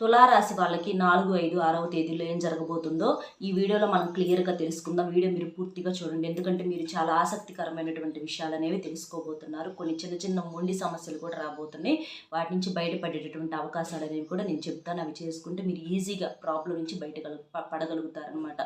తులారాశి వాళ్ళకి నాలుగు ఐదు ఆరవ తేదీలో ఏం జరగబోతుందో ఈ వీడియోలో మనం క్లియర్గా తెలుసుకుందాం వీడియో మీరు పూర్తిగా చూడండి ఎందుకంటే మీరు చాలా ఆసక్తికరమైనటువంటి విషయాలు అనేవి తెలుసుకోబోతున్నారు కొన్ని చిన్న చిన్న మొండి సమస్యలు కూడా రాబోతున్నాయి వాటి నుంచి బయటపడేటటువంటి అవకాశాలు అనేవి కూడా నేను చెప్తాను అవి చేసుకుంటే మీరు ఈజీగా ప్రాబ్లం నుంచి బయట పడగలుగుతారనమాట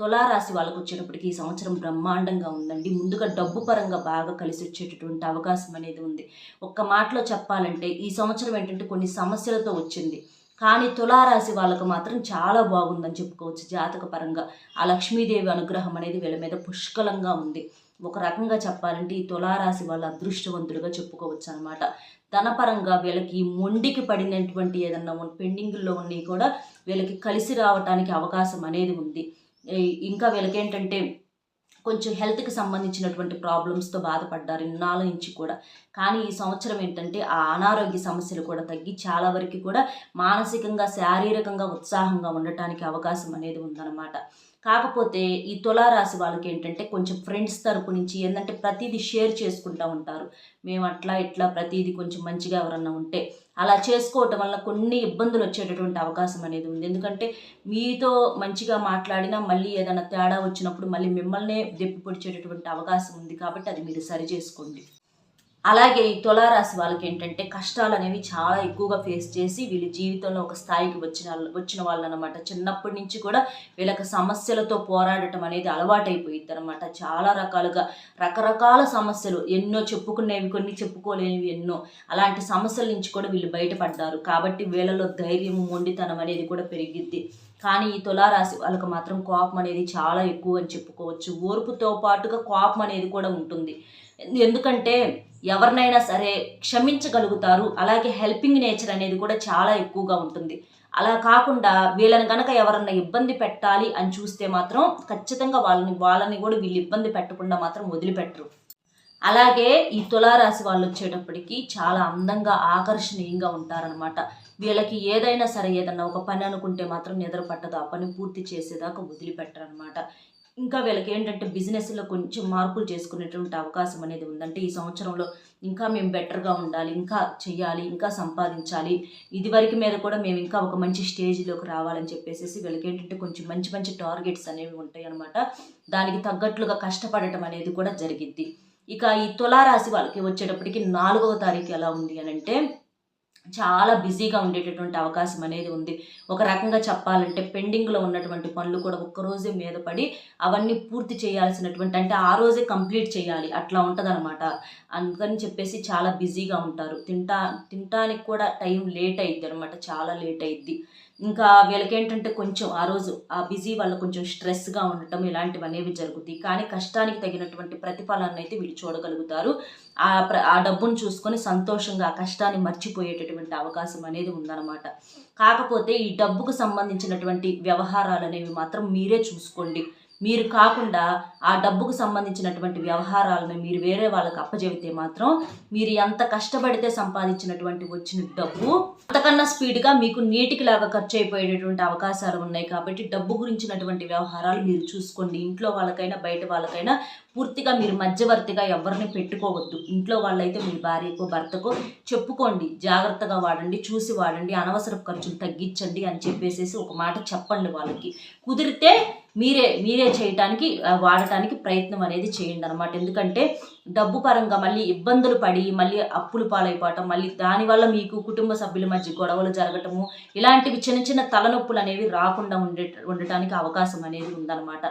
తులారాశి వాళ్ళకు వచ్చేటప్పటికి ఈ సంవత్సరం బ్రహ్మాండంగా ఉందండి ముందుగా డబ్బు పరంగా బాగా కలిసి వచ్చేటటువంటి అవకాశం అనేది ఉంది ఒక్క మాటలో చెప్పాలంటే ఈ సంవత్సరం ఏంటంటే కొన్ని సమస్యలతో వచ్చింది కానీ తులారాశి వాళ్ళకు మాత్రం చాలా బాగుందని చెప్పుకోవచ్చు జాతక పరంగా ఆ లక్ష్మీదేవి అనుగ్రహం అనేది వీళ్ళ మీద పుష్కలంగా ఉంది ఒక రకంగా చెప్పాలంటే ఈ తులారాశి వాళ్ళ అదృష్టవంతులుగా చెప్పుకోవచ్చు అనమాట ధనపరంగా వీళ్ళకి మొండికి పడినటువంటి ఏదన్నా పెండింగుల్లో ఉన్నాయి కూడా వీళ్ళకి కలిసి రావటానికి అవకాశం అనేది ఉంది ఇంకా వీళ్ళకేంటంటే కొంచెం హెల్త్కి సంబంధించినటువంటి ప్రాబ్లమ్స్తో బాధపడ్డారు ఇన్నాళ్ళ నుంచి కూడా కానీ ఈ సంవత్సరం ఏంటంటే ఆ అనారోగ్య సమస్యలు కూడా తగ్గి చాలా వరకు కూడా మానసికంగా శారీరకంగా ఉత్సాహంగా ఉండటానికి అవకాశం అనేది ఉందన్నమాట కాకపోతే ఈ తులారాశి వాళ్ళకి ఏంటంటే కొంచెం ఫ్రెండ్స్ తరపు నుంచి ఏంటంటే ప్రతిదీ షేర్ చేసుకుంటూ ఉంటారు మేము అట్లా ఇట్లా ప్రతిదీ కొంచెం మంచిగా ఎవరన్నా ఉంటే అలా చేసుకోవటం వల్ల కొన్ని ఇబ్బందులు వచ్చేటటువంటి అవకాశం అనేది ఉంది ఎందుకంటే మీతో మంచిగా మాట్లాడినా మళ్ళీ ఏదైనా తేడా వచ్చినప్పుడు మళ్ళీ మిమ్మల్నే దెప్పి పొడిచేటటువంటి అవకాశం ఉంది కాబట్టి అది మీరు సరి చేసుకోండి అలాగే ఈ తులారాశి వాళ్ళకి ఏంటంటే కష్టాలు అనేవి చాలా ఎక్కువగా ఫేస్ చేసి వీళ్ళ జీవితంలో ఒక స్థాయికి వచ్చిన వచ్చిన వాళ్ళు అనమాట చిన్నప్పటి నుంచి కూడా వీళ్ళకి సమస్యలతో పోరాడటం అనేది అలవాటైపోయింది అనమాట చాలా రకాలుగా రకరకాల సమస్యలు ఎన్నో చెప్పుకునేవి కొన్ని చెప్పుకోలేనివి ఎన్నో అలాంటి సమస్యల నుంచి కూడా వీళ్ళు బయటపడ్డారు కాబట్టి వీళ్ళలో ధైర్యం మొండితనం అనేది కూడా పెరిగిద్ది కానీ ఈ తులారాశి వాళ్ళకి మాత్రం కోపం అనేది చాలా ఎక్కువ అని చెప్పుకోవచ్చు ఓర్పుతో పాటుగా కోపం అనేది కూడా ఉంటుంది ఎందుకంటే ఎవరినైనా సరే క్షమించగలుగుతారు అలాగే హెల్పింగ్ నేచర్ అనేది కూడా చాలా ఎక్కువగా ఉంటుంది అలా కాకుండా వీళ్ళని కనుక ఎవరన్నా ఇబ్బంది పెట్టాలి అని చూస్తే మాత్రం ఖచ్చితంగా వాళ్ళని వాళ్ళని కూడా వీళ్ళు ఇబ్బంది పెట్టకుండా మాత్రం వదిలిపెట్టరు అలాగే ఈ తులారాశి వాళ్ళు వచ్చేటప్పటికి చాలా అందంగా ఆకర్షణీయంగా ఉంటారనమాట వీళ్ళకి ఏదైనా సరే ఏదన్నా ఒక పని అనుకుంటే మాత్రం నిద్ర పట్టదు ఆ పని పూర్తి చేసేదాకా వదిలిపెట్టరు అనమాట ఇంకా వీళ్ళకి ఏంటంటే బిజినెస్లో కొంచెం మార్పులు చేసుకునేటువంటి అవకాశం అనేది ఉందంటే ఈ సంవత్సరంలో ఇంకా మేము బెటర్గా ఉండాలి ఇంకా చెయ్యాలి ఇంకా సంపాదించాలి ఇదివరకు మీద కూడా మేము ఇంకా ఒక మంచి స్టేజ్లోకి రావాలని చెప్పేసి వీళ్ళకి ఏంటంటే కొంచెం మంచి మంచి టార్గెట్స్ అనేవి ఉంటాయి అనమాట దానికి తగ్గట్లుగా కష్టపడటం అనేది కూడా జరిగిద్ది ఇక ఈ తులారాశి వాళ్ళకి వచ్చేటప్పటికి నాలుగవ తారీఖు ఎలా ఉంది అని అంటే చాలా బిజీగా ఉండేటటువంటి అవకాశం అనేది ఉంది ఒక రకంగా చెప్పాలంటే పెండింగ్లో ఉన్నటువంటి పనులు కూడా ఒక్కరోజే మీద పడి అవన్నీ పూర్తి చేయాల్సినటువంటి అంటే ఆ రోజే కంప్లీట్ చేయాలి అట్లా ఉంటుందన్నమాట అందుకని చెప్పేసి చాలా బిజీగా ఉంటారు తింటా తినటానికి కూడా టైం లేట్ అయింది అనమాట చాలా లేట్ అయింది ఇంకా వీళ్ళకేంటంటే కొంచెం ఆ రోజు ఆ బిజీ వల్ల కొంచెం స్ట్రెస్గా ఉండటం ఇలాంటివి అనేవి జరుగుతాయి కానీ కష్టానికి తగినటువంటి ప్రతిఫలాన్ని అయితే వీళ్ళు చూడగలుగుతారు ఆ ప్ర ఆ డబ్బును చూసుకొని సంతోషంగా ఆ కష్టాన్ని మర్చిపోయేటటువంటి అవకాశం అనేది ఉందన్నమాట కాకపోతే ఈ డబ్బుకు సంబంధించినటువంటి వ్యవహారాలు అనేవి మాత్రం మీరే చూసుకోండి మీరు కాకుండా ఆ డబ్బుకు సంబంధించినటువంటి వ్యవహారాలను మీరు వేరే వాళ్ళకి అప్పజెబితే మాత్రం మీరు ఎంత కష్టపడితే సంపాదించినటువంటి వచ్చిన డబ్బు అంతకన్నా స్పీడ్గా మీకు నీటికి లాగా ఖర్చు అయిపోయేటటువంటి అవకాశాలు ఉన్నాయి కాబట్టి డబ్బు గురించినటువంటి వ్యవహారాలు మీరు చూసుకోండి ఇంట్లో వాళ్ళకైనా బయట వాళ్ళకైనా పూర్తిగా మీరు మధ్యవర్తిగా ఎవరిని పెట్టుకోవద్దు ఇంట్లో వాళ్ళైతే మీ భార్యకో భర్తకో చెప్పుకోండి జాగ్రత్తగా వాడండి చూసి వాడండి అనవసర ఖర్చులు తగ్గించండి అని చెప్పేసేసి ఒక మాట చెప్పండి వాళ్ళకి కుదిరితే మీరే మీరే చేయటానికి వాడటానికి ప్రయత్నం అనేది చేయండి అనమాట ఎందుకంటే డబ్బు పరంగా మళ్ళీ ఇబ్బందులు పడి మళ్ళీ అప్పులు పాలైపోవటం మళ్ళీ దానివల్ల మీకు కుటుంబ సభ్యుల మధ్య గొడవలు జరగటము ఇలాంటివి చిన్న చిన్న తలనొప్పులు అనేవి రాకుండా ఉండే ఉండటానికి అవకాశం అనేది ఉందన్నమాట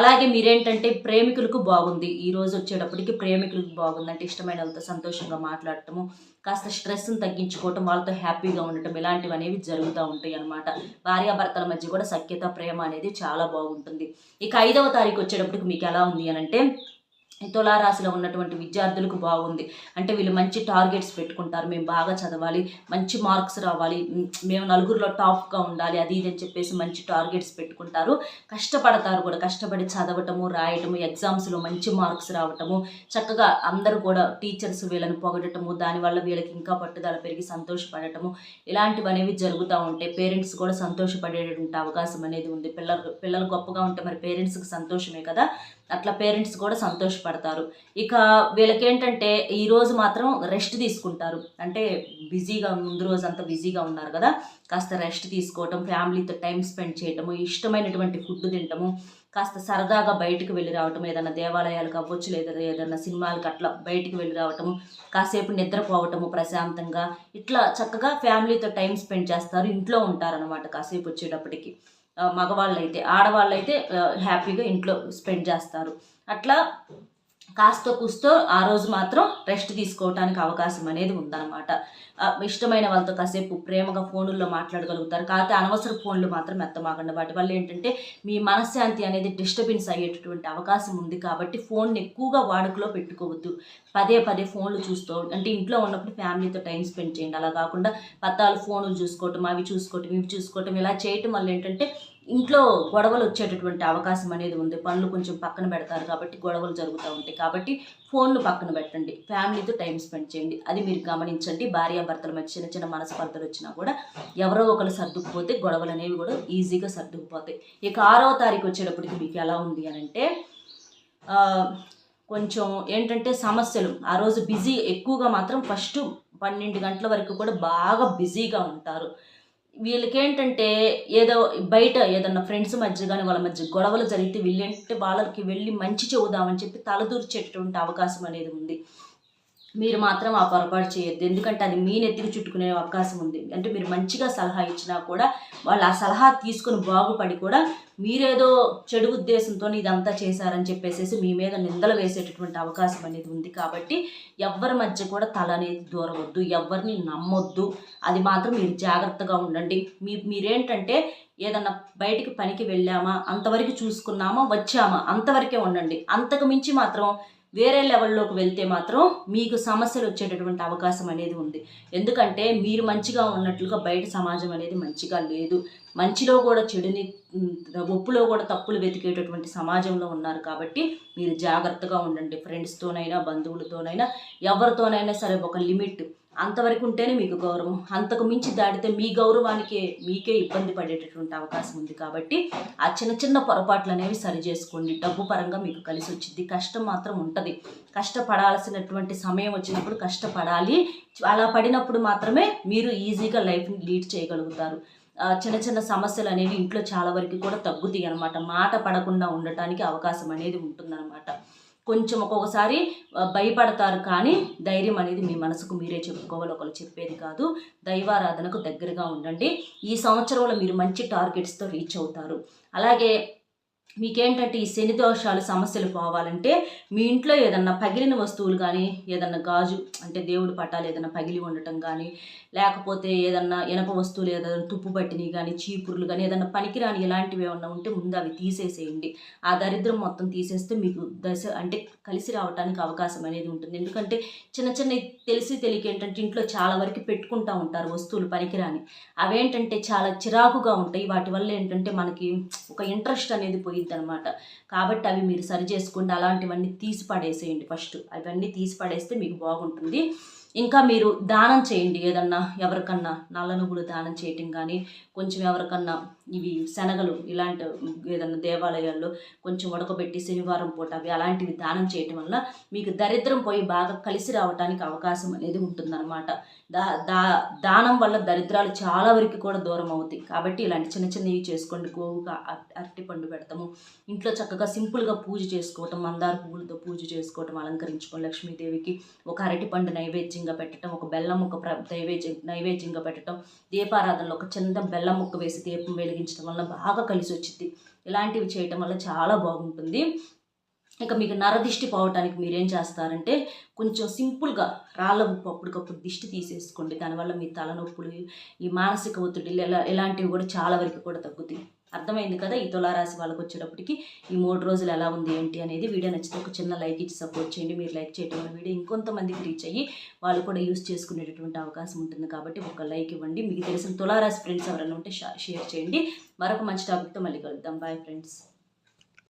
అలాగే మీరేంటంటే ప్రేమికులకు బాగుంది ఈ రోజు వచ్చేటప్పటికి ప్రేమికులకు బాగుందంటే ఇష్టమైన వాళ్ళతో సంతోషంగా మాట్లాడటము కాస్త స్ట్రెస్ని తగ్గించుకోవటం వాళ్ళతో హ్యాపీగా ఉండటం ఇలాంటివి అనేవి జరుగుతూ ఉంటాయి అనమాట భార్యాభర్తల మధ్య కూడా సఖ్యత ప్రేమ అనేది చాలా బాగుంది ఉంటుంది ఇక ఐదవ తారీఖు వచ్చేటప్పటికి మీకు ఎలా ఉంది అని అంటే తులారాశిలో ఉన్నటువంటి విద్యార్థులకు బాగుంది అంటే వీళ్ళు మంచి టార్గెట్స్ పెట్టుకుంటారు మేము బాగా చదవాలి మంచి మార్క్స్ రావాలి మేము నలుగురిలో టాప్గా ఉండాలి అది ఇది అని చెప్పేసి మంచి టార్గెట్స్ పెట్టుకుంటారు కష్టపడతారు కూడా కష్టపడి చదవటము రాయటము ఎగ్జామ్స్లో మంచి మార్క్స్ రావటము చక్కగా అందరూ కూడా టీచర్స్ వీళ్ళని పొగడటము దానివల్ల వీళ్ళకి ఇంకా పట్టుదల పెరిగి సంతోషపడటము ఇలాంటివి అనేవి జరుగుతూ ఉంటాయి పేరెంట్స్ కూడా సంతోషపడేటువంటి అవకాశం అనేది ఉంది పిల్లలు పిల్లలు గొప్పగా ఉంటే మరి పేరెంట్స్కి సంతోషమే కదా అట్లా పేరెంట్స్ కూడా సంతోషపడతారు ఇక వీళ్ళకేంటంటే ఈరోజు మాత్రం రెస్ట్ తీసుకుంటారు అంటే బిజీగా ముందు రోజు అంతా బిజీగా ఉన్నారు కదా కాస్త రెస్ట్ తీసుకోవటం ఫ్యామిలీతో టైం స్పెండ్ చేయటము ఇష్టమైనటువంటి ఫుడ్ తినటము కాస్త సరదాగా బయటకు వెళ్ళి రావటం ఏదైనా దేవాలయాలకు అవ్వచ్చు లేదా ఏదైనా సినిమాలకు అట్లా బయటకు వెళ్ళి రావటం కాసేపు నిద్రపోవటము ప్రశాంతంగా ఇట్లా చక్కగా ఫ్యామిలీతో టైం స్పెండ్ చేస్తారు ఇంట్లో ఉంటారనమాట కాసేపు వచ్చేటప్పటికి మగవాళ్ళైతే ఆడవాళ్ళైతే హ్యాపీగా ఇంట్లో స్పెండ్ చేస్తారు అట్లా కాస్త కూస్తో ఆ రోజు మాత్రం రెస్ట్ తీసుకోవడానికి అవకాశం అనేది ఉందన్నమాట ఇష్టమైన వాళ్ళతో కాసేపు ప్రేమగా ఫోనుల్లో మాట్లాడగలుగుతారు కాకపోతే అనవసర ఫోన్లు మాత్రం మెత్తమాకండి వాటి వల్ల ఏంటంటే మీ మనశ్శాంతి అనేది డిస్టర్బెన్స్ అయ్యేటటువంటి అవకాశం ఉంది కాబట్టి ఫోన్ని ఎక్కువగా వాడుకలో పెట్టుకోవద్దు పదే పదే ఫోన్లు చూస్తూ అంటే ఇంట్లో ఉన్నప్పుడు ఫ్యామిలీతో టైం స్పెండ్ చేయండి అలా కాకుండా పత్తాలు ఫోన్లు చూసుకోవటం అవి చూసుకోవటం ఇవి చూసుకోవటం ఇలా చేయటం వల్ల ఏంటంటే ఇంట్లో గొడవలు వచ్చేటటువంటి అవకాశం అనేది ఉంది పనులు కొంచెం పక్కన పెడతారు కాబట్టి గొడవలు జరుగుతూ ఉంటాయి కాబట్టి ఫోన్లు పక్కన పెట్టండి ఫ్యామిలీతో టైం స్పెండ్ చేయండి అది మీరు గమనించండి భార్యాభర్తల మధ్య చిన్న చిన్న మనస్పర్ధలు వచ్చినా కూడా ఎవరో ఒకరు సర్దుకుపోతే గొడవలు అనేవి కూడా ఈజీగా సర్దుకుపోతాయి ఇక ఆరో తారీఖు వచ్చేటప్పటికి మీకు ఎలా ఉంది అని అంటే కొంచెం ఏంటంటే సమస్యలు ఆ రోజు బిజీ ఎక్కువగా మాత్రం ఫస్ట్ పన్నెండు గంటల వరకు కూడా బాగా బిజీగా ఉంటారు వీళ్ళకేంటంటే ఏదో బయట ఏదన్నా ఫ్రెండ్స్ మధ్య కానీ వాళ్ళ మధ్య గొడవలు జరిగితే వీళ్ళేంటంటే వాళ్ళకి వెళ్ళి మంచి చెబుదామని చెప్పి తలదూర్చేటటువంటి అవకాశం అనేది ఉంది మీరు మాత్రం ఆ పొరపాటు చేయొద్దు ఎందుకంటే అది మీ నెత్తికి చుట్టుకునే అవకాశం ఉంది అంటే మీరు మంచిగా సలహా ఇచ్చినా కూడా వాళ్ళు ఆ సలహా తీసుకుని బాగుపడి కూడా మీరేదో చెడు ఉద్దేశంతో ఇదంతా చేశారని చెప్పేసేసి మీ మీద నిందలు వేసేటటువంటి అవకాశం అనేది ఉంది కాబట్టి ఎవరి మధ్య కూడా తల అనేది దూరవద్దు ఎవరిని నమ్మొద్దు అది మాత్రం మీరు జాగ్రత్తగా ఉండండి మీ మీరేంటంటే ఏదన్నా బయటికి పనికి వెళ్ళామా అంతవరకు చూసుకున్నామా వచ్చామా అంతవరకే ఉండండి అంతకు మించి మాత్రం వేరే లెవెల్లోకి వెళ్తే మాత్రం మీకు సమస్యలు వచ్చేటటువంటి అవకాశం అనేది ఉంది ఎందుకంటే మీరు మంచిగా ఉన్నట్లుగా బయట సమాజం అనేది మంచిగా లేదు మంచిలో కూడా చెడుని ఒప్పులో కూడా తప్పులు వెతికేటటువంటి సమాజంలో ఉన్నారు కాబట్టి మీరు జాగ్రత్తగా ఉండండి ఫ్రెండ్స్తోనైనా బంధువులతోనైనా ఎవరితోనైనా సరే ఒక లిమిట్ అంతవరకు ఉంటేనే మీకు గౌరవం అంతకు మించి దాటితే మీ గౌరవానికి మీకే ఇబ్బంది పడేటటువంటి అవకాశం ఉంది కాబట్టి ఆ చిన్న చిన్న పొరపాట్లు అనేవి సరి చేసుకోండి డబ్బు పరంగా మీకు కలిసి వచ్చింది కష్టం మాత్రం ఉంటుంది కష్టపడాల్సినటువంటి సమయం వచ్చినప్పుడు కష్టపడాలి అలా పడినప్పుడు మాత్రమే మీరు ఈజీగా లైఫ్ని లీడ్ చేయగలుగుతారు చిన్న చిన్న సమస్యలు అనేవి ఇంట్లో చాలా వరకు కూడా తగ్గుతాయి అనమాట మాట పడకుండా ఉండటానికి అవకాశం అనేది ఉంటుందన్నమాట కొంచెం ఒక్కొక్కసారి భయపడతారు కానీ ధైర్యం అనేది మీ మనసుకు మీరే చెప్పుకోవాలి ఒకరు చెప్పేది కాదు దైవారాధనకు దగ్గరగా ఉండండి ఈ సంవత్సరంలో మీరు మంచి టార్గెట్స్తో రీచ్ అవుతారు అలాగే మీకేంటంటే ఈ శని దోషాలు సమస్యలు పోవాలంటే మీ ఇంట్లో ఏదన్నా పగిలిన వస్తువులు కానీ ఏదన్నా గాజు అంటే దేవుడు పట్టాలు ఏదన్నా పగిలి ఉండటం కానీ లేకపోతే ఏదన్నా ఇనప వస్తువులు ఏదైనా తుప్పు పట్టినవి కానీ చీపురులు కానీ ఏదన్నా పనికిరాని ఇలాంటివి ఏమన్నా ఉంటే ముందు అవి తీసేసేయండి ఆ దరిద్రం మొత్తం తీసేస్తే మీకు దశ అంటే కలిసి రావడానికి అవకాశం అనేది ఉంటుంది ఎందుకంటే చిన్న చిన్న తెలిసి తెలియక ఏంటంటే ఇంట్లో చాలా వరకు పెట్టుకుంటూ ఉంటారు వస్తువులు పనికిరాని అవేంటంటే చాలా చిరాకుగా ఉంటాయి వాటి వల్ల ఏంటంటే మనకి ఒక ఇంట్రెస్ట్ అనేది పోయిద్ది అనమాట కాబట్టి అవి మీరు సరి చేసుకోండి అలాంటివన్నీ తీసి పడేసేయండి ఫస్ట్ అవన్నీ తీసి పడేస్తే మీకు బాగుంటుంది ఇంకా మీరు దానం చేయండి ఏదన్నా ఎవరికన్నా నల్ల నువ్వులు దానం చేయటం కానీ కొంచెం ఎవరికన్నా ఇవి శనగలు ఇలాంటి ఏదైనా దేవాలయాల్లో కొంచెం ఉడకబెట్టి శనివారం పూట అవి అలాంటివి దానం చేయటం వల్ల మీకు దరిద్రం పోయి బాగా కలిసి రావడానికి అవకాశం అనేది ఉంటుందన్నమాట దా దా దానం వల్ల దరిద్రాలు చాలా వరకు కూడా దూరం అవుతాయి కాబట్టి ఇలాంటి చిన్న చిన్నవి చేసుకోండి గోవుగా అరటి పండు పెడతాము ఇంట్లో చక్కగా సింపుల్గా పూజ చేసుకోవటం మందార పువ్వులతో పూజ చేసుకోవటం అలంకరించుకోండి లక్ష్మీదేవికి ఒక అరటి పండు నైవేద్యంగా పెట్టడం ఒక బెల్లం ఒక నైవేద్యం నైవేద్యంగా పెట్టడం దీపారాధనలో ఒక చిన్న బెల్లం ముక్క వేసి దీపం వెలిగి ఉపయోగించడం వల్ల బాగా కలిసి వచ్చింది ఇలాంటివి చేయటం వల్ల చాలా బాగుంటుంది ఇక మీకు నరదిష్టి పోవటానికి మీరేం చేస్తారంటే కొంచెం సింపుల్గా రాళ్ళ ఉప్పు అప్పటికప్పుడు దిష్టి తీసేసుకోండి దానివల్ల మీ తలనొప్పులు ఈ మానసిక ఒత్తిడి ఇలా ఇలాంటివి కూడా చాలా వరకు కూడా తగ్గుతాయి అర్థమైంది కదా ఈ తులారాశి వాళ్ళకి వచ్చేటప్పటికి ఈ మూడు రోజులు ఎలా ఉంది ఏంటి అనేది వీడియో నచ్చితే ఒక చిన్న లైక్ ఇచ్చి సపోర్ట్ చేయండి మీరు లైక్ చేయడం వల్ల వీడియో ఇంకొంతమందికి రీచ్ అయ్యి వాళ్ళు కూడా యూస్ చేసుకునేటటువంటి అవకాశం ఉంటుంది కాబట్టి ఒక లైక్ ఇవ్వండి మీకు తెలిసిన తులారాశి ఫ్రెండ్స్ ఎవరైనా ఉంటే షేర్ చేయండి మరొక మంచి టాపిక్తో మళ్ళీ కలుద్దాం బాయ్ ఫ్రెండ్స్